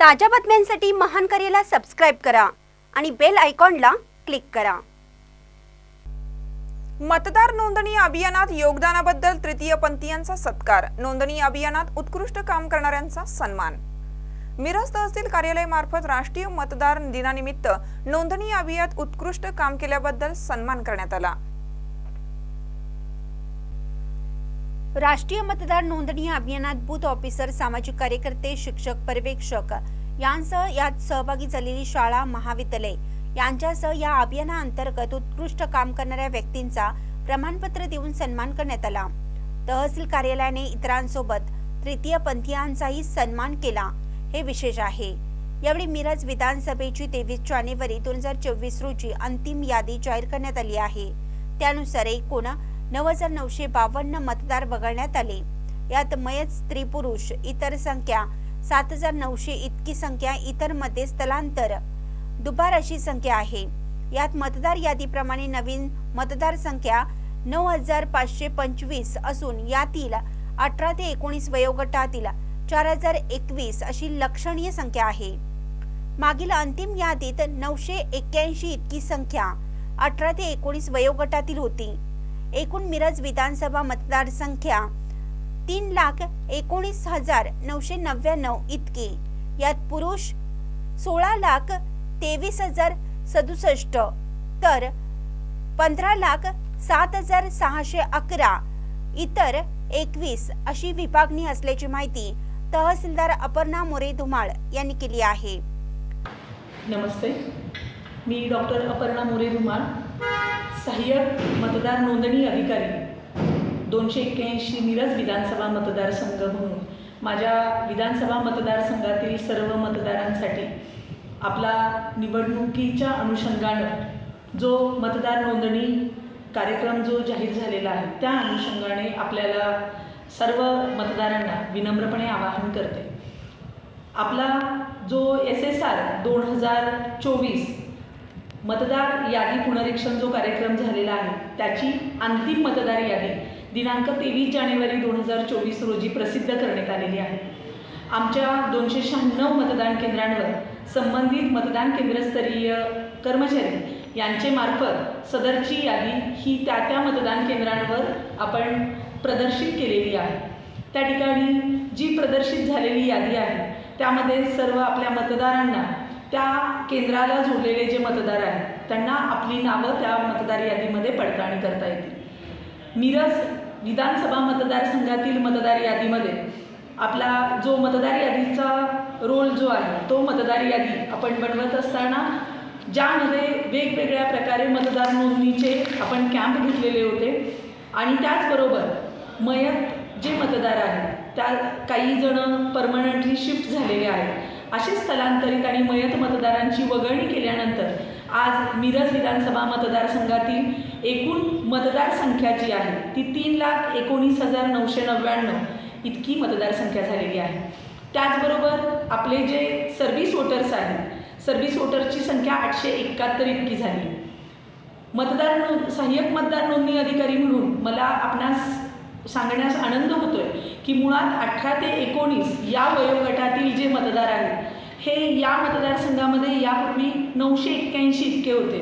ताज्या बातम्यांसाठी महान करेला सबस्क्राईब करा आणि बेल आयकॉनला क्लिक करा. मतदार नोंदणी अभियानात योगदानाबद्दल तृतीय पंथीयांचा सत्कार नोंदणी अभियानात उत्कृष्ट काम करणाऱ्यांचा सन्मान. मिरज तहसील कार्यालयामार्फत राष्ट्रीय मतदार दिनानिमित्त नोंदणी अभियानात उत्कृष्ट काम केल्याबद्दल सन्मान करण्यात आला. राष्ट्रीय मतदार नोंदणी अभियानात बूथ ऑफिसर सामाजिक कार्यकर्ते शिक्षक पर्यवेक्षक यांसह यात सहभागी झालेली शाळा महाविद्यालय यांच्यासह या अभियानाअंतर्गत उत्कृष्ट काम करणाऱ्या व्यक्तींचा प्रमाणपत्र देऊन सन्मान करण्यात आला. तहसील कार्यालयाने इतरांसोबत तृतीय पंथीयांचाही सन्मान केला. हे विशेष आहे. यावेळी मिरज विधानसभेची तेवीस जानेवारी दोन हजार चोवीस रोजी अंतिम यादी जाहीर करण्यात आली आहे. त्यानुसार एकूण नऊ हजार नऊशे बावन्न मतदार वगळण्यात आले. यात मयत स्त्री पुरुष इतर संख्या सात हजार नऊशे इतकी संख्या इतरमध्ये स्थलांतर. दुबार अशी संख्या आहे. यात मतदार यादीप्रमाणे नवीन मतदार संख्या नऊ हजार पाचशे पंचवीस असून यातील अठरा ते एकोणीस वयोगटातील चार हजार एकवीस अशी लक्षणीय संख्या आहे. मागील अंतिम यादीत नऊशे एक्क्याऐंशी इतकी संख्या अठरा ते एकोणीस वयोगटातील होती. एकूण मिरज विधानसभा मतदारसंख्या तीन लाख एकोणीस हजार नऊशे नव्याण्णव इतकी. यात पुरुष सोळा लाख तेवीस हजार सदुसष्ट तर पंधरा लाख सात हजार सहाशे अकरा इतर एकवीस अशी विभागणी असल्याची माहिती तहसीलदार अपर्णा मोरे धुमाळ यांनी केली आहे. नमस्ते. मी डॉक्टर अपर्णा मोरे धुमाळ सहाय्यक मतदार नोंदणी अधिकारी. दोनशे एक्क्याऐंशी मिरज विधानसभा मतदारसंघ म्हणून माझ्या विधानसभा मतदारसंघातील सर्व मतदारांसाठी आपला निवडणुकीच्या अनुषंगानं जो मतदार नोंदणी कार्यक्रम जो जाहीर झालेला आहे त्या अनुषंगाने आपल्याला सर्व मतदारांना विनम्रपणे आवाहन करते. आपला जो एस एस आर दोन हजार चोवीस मतदार यादी पुनरीक्षण जो कार्यक्रम झालेला आहे त्याची अंतिम मतदार यादी दिनांक तेवीस जानेवारी दोन हजार चोवीस रोजी प्रसिद्ध करण्यात आलेली आहे. आमच्या दोनशे शहाण्णव मतदान केंद्रांवर संबंधित मतदान केंद्रस्तरीय कर्मचारी यांचे मार्फत सदरची यादी ही त्या त्या मतदान केंद्रांवर आपण प्रदर्शित केलेली आहे. त्या ठिकाणी जी प्रदर्शित झालेली यादी आहे त्यामध्ये सर्व आपल्या मतदारांना त्या केंद्राला जोडलेले जे मतदार आहेत त्यांना आपली नावं त्या मतदार यादीमध्ये पडताळणी करता येतील. मिरज विधानसभा मतदारसंघातील मतदार यादीमध्ये आपला जो मतदार यादीचा रोल जो आहे तो मतदार यादी आपण बनवत असताना ज्यामध्ये वेगवेगळ्या प्रकारे मतदार नोंदणीचे आपण कॅम्प घेतलेले होते आणि त्याचबरोबर मयत जे मतदार आहेत त्या काही जण परमनंटली शिफ्ट झालेले आहेत. असे स्थलांतरित आणि मयत मतदारांची वगळणी केल्यानंतर आज मिरज विधानसभा मतदारसंघातील एकूण मतदारसंख्या जी आहे ती तीन लाख एकोणीस हजार नऊशे नव्याण्णव इतकी मतदारसंख्या झालेली आहे. त्याचबरोबर आपले जे सर्व्हिस वोटर्स आहेत सर्व्हिस वोटरची संख्या आठशे एकाहत्तर इतकी झाली. मतदार नोंद सहाय्यक मतदार नोंदणी अधिकारी म्हणून मला आपणास सांगण्यास आनंद होतोय की मुळात अठरा ते एकोणीस या वयोगटातील जे मतदार आहेत हे या मतदारसंघामध्ये यापूर्वी नऊशे एक्क्याऐंशी इतके होते.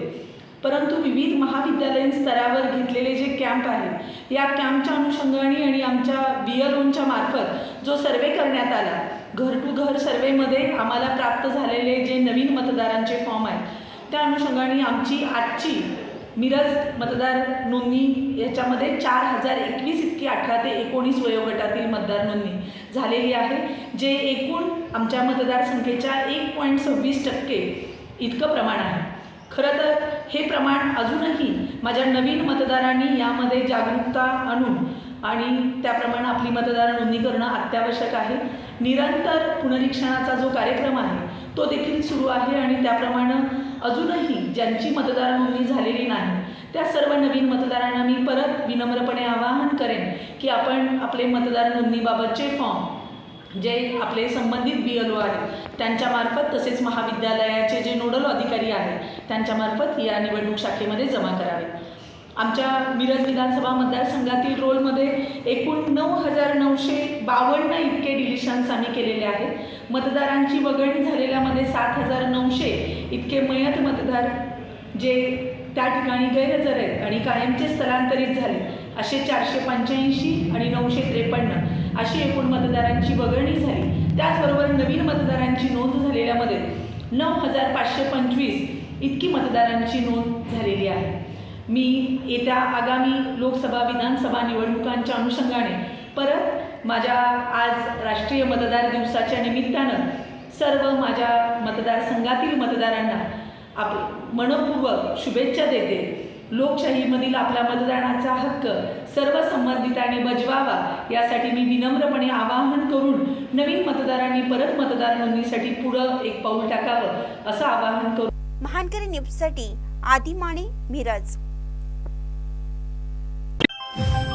परंतु विविध महाविद्यालयीन स्तरावर घेतलेले जे कॅम्प आहेत या कॅम्पच्या अनुषंगाने आणि आमच्या बी एल ओनच्या मार्फत जो सर्वे करण्यात आला घर टू घर सर्वेमध्ये आम्हाला प्राप्त झालेले जे नवीन मतदारांचे फॉर्म आहेत त्या अनुषंगाने आमची आजची मिरज मतदार नोंदणी याच्यामध्ये चार हजार एकवीस इतकी अठरा ते एकोणीस वयोगटातील मतदार नोंदणी झालेली आहे जे एकूण आमच्या मतदारसंख्येच्या एक पॉईंट सव्वीस टक्के इतकं प्रमाण आहे. खरं तर हे प्रमाण अजूनही माझ्या नवीन मतदारांनी यामध्ये जागरूकता आणून आणि त्याप्रमाणे आपली मतदार नोंदणी करणं अत्यावश्यक आहे. निरंतर पुनरीक्षणाचा जो कार्यक्रम आहे तो देखील सुरू आहे आणि त्याप्रमाणे अजूनही ज्यांची मतदार नोंदणी झालेली नाही त्या सर्व नवीन मतदारांना मी परत विनम्रपणे आवाहन करेन की आपण आपले मतदार नोंदणीबाबतचे फॉर्म जे आपले संबंधित बी एल ओ आहेत त्यांच्यामार्फत तसेच महाविद्यालयाचे जे नोडल अधिकारी आहेत त्यांच्यामार्फत या निवडणूक शाखेमध्ये जमा करावे. आमच्या मिरज विधानसभा मतदारसंघातील रोलमध्ये एकूण नऊ हजार नऊशे बावन्न इतके डिलिशन्स आम्ही केलेले आहेत. मतदारांची वगळणी झालेल्यामध्ये सात हजार नऊशे इतके मयत मतदार जे त्या ठिकाणी गैरहजर आहेत आणि कायमचे स्थलांतरित झाले असे चारशे पंच्याऐंशी आणि नऊशे त्रेपन्न अशी एकूण मतदारांची वगळणी झाली. त्याचबरोबर नवीन मतदारांची नोंद झालेल्यामध्ये नऊ हजार पाचशे पंचवीस इतकी मतदारांची नोंद झालेली आहे. मी येत्या आगामी लोकसभा विधानसभा निवडणुकांच्या अनुषंगाने परत माझ्या आज राष्ट्रीय मतदार दिवसाच्या निमित्तानं सर्व माझ्या मतदारसंघातील मतदारांना आप मनपूर्वक शुभेच्छा देते. लोकशाहीमधील आपला मतदानाचा हक्क सर्व संबंधितांनी बजवावा यासाठी मी विनम्रपणे आवाहन करून नवीन मतदारांनी परत मतदार नोंदणीसाठी पुढं एक पाऊल टाकावं असं आवाहन करून महानकरी न्यूजसाठी आदी माने मिरज